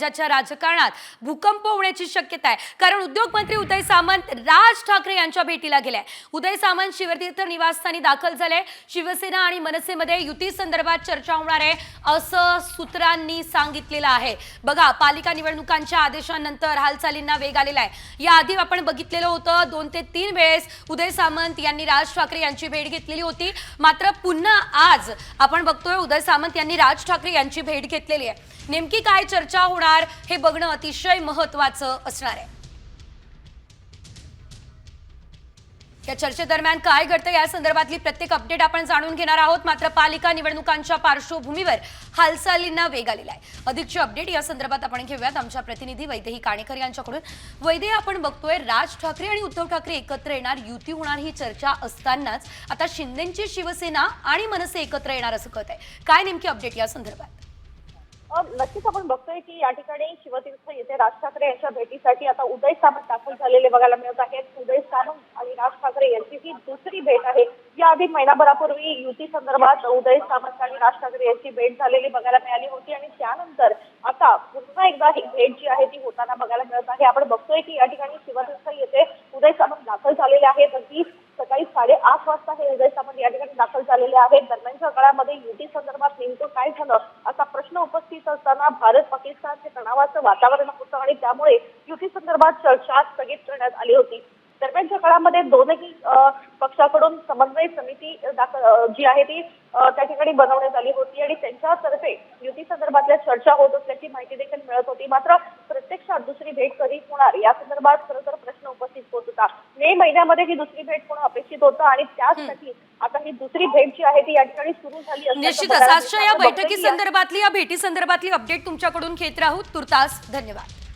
राज्याच्या राजकारणात भूकंप होण्याची शक्यता आहे. कारण उद्योग मंत्री उदय सामंत राज ठाकरे यांच्या भेटीला गेले उदय सामंत शिवतीर्थ निवासस्थानी दाखल झाले शिवसेना आणि मनसेमध्ये युती संदर्भात चर्चा होणार आहे असं सूत्रांनी सांगितलेलं आहे. बघा पालिका निवडणुकांच्या आदेशानंतर हालचालींना वेग आलेला आहे. याआधी आपण बघितलेलं होतं दोन ते तीन वेळेस उदय सामंत यांनी राज ठाकरे यांची भेट घेतलेली होती. मात्र पुन्हा आज आपण बघतोय उदय सामंत यांनी राज ठाकरे यांची भेट घेतलेली आहे. नेमकी काय चर्चा होणार हे बघणं अतिशय महत्वाचं असणार आहे. या चर्चेदरम्यान काय घडतं या संदर्भातली प्रत्येक अपडेट आपण जाणून घेणार आहोत. मात्र पालिका निवडणुकांच्या पार्श्वभूमीवर हालचालींना वेग आलेला आहे अधिकची अपडेट या संदर्भात आपण घेऊयात. आमच्या प्रतिनिधी वैदेही काणेकर यांच्याकडून. वैदे आपण बघतोय राज ठाकरे आणि उद्धव ठाकरे एकत्र येणार. युती होणार ही चर्चा असतानाच आता शिंदेची शिवसेना आणि मनसे एकत्र येणार असं कळत आहे काय नेमकी अपडेट या संदर्भात? नक्कीच आपण बघतोय की या ठिकाणी शिवतीर्थ येथे राज ठाकरे यांच्या भेटीसाठी आता उदय सामंत दाखल झालेले बघायला मिळत आहेत. उदय सामंत आणि राज ठाकरे यांची ही दुसरी भेट आहे. याआधी महिनाभरापूर्वी युती संदर्भात उदय सामंत आणि राज ठाकरे यांची भेट झालेली बघायला मिळाली होती आणि त्यानंतर आता पुन्हा एकदा ही भेट जी आहे ती होताना बघायला मिळत आहे. आपण बघतोय की या ठिकाणी शिवतीर्थ येथे उदय सामंत दाखल झालेले आहेत. अगदी सकाळी साडेआठ वाजता हे उदय सामंत या ठिकाणी दाखल झालेले आहेत. दरम्यानच्या काळामध्ये युती संदर्भात नेमकं काय झालं असा प्रश्न उपस्थित असताना भारत पाकिस्तान हे तणावाचं वातावरण होतं आणि त्यामुळे युती संदर्भात चर्चा स्थगित करण्यात आली होती. दरम्यानच्या काळामध्ये दोनही पक्षाकडून समन्वय समिती जी आहे ती त्या ठिकाणी बनवण्यात आली होती आणि त्यांच्यातर्फे युती संदर्भातल्या चर्चा होत असल्याची माहिती देखील मिळत होती. मात्र प्रत्यक्षात दुसरी भेट कधी होणार या संदर्भात खरं तर प्रश्न उपस्थित होत होता. मे महिन्यामध्ये ही दुसरी भेट होणं अपेक्षित होतं आणि त्याचसाठी आता ही दुसरी भेट जी आहे ती या ठिकाणी सुरू झाली निश्चितच आजच्या या बैठकी संदर्भातली या भेटी संदर्भातली अपडेट तुमच्याकडून घेत राहू. तुर्तास धन्यवाद.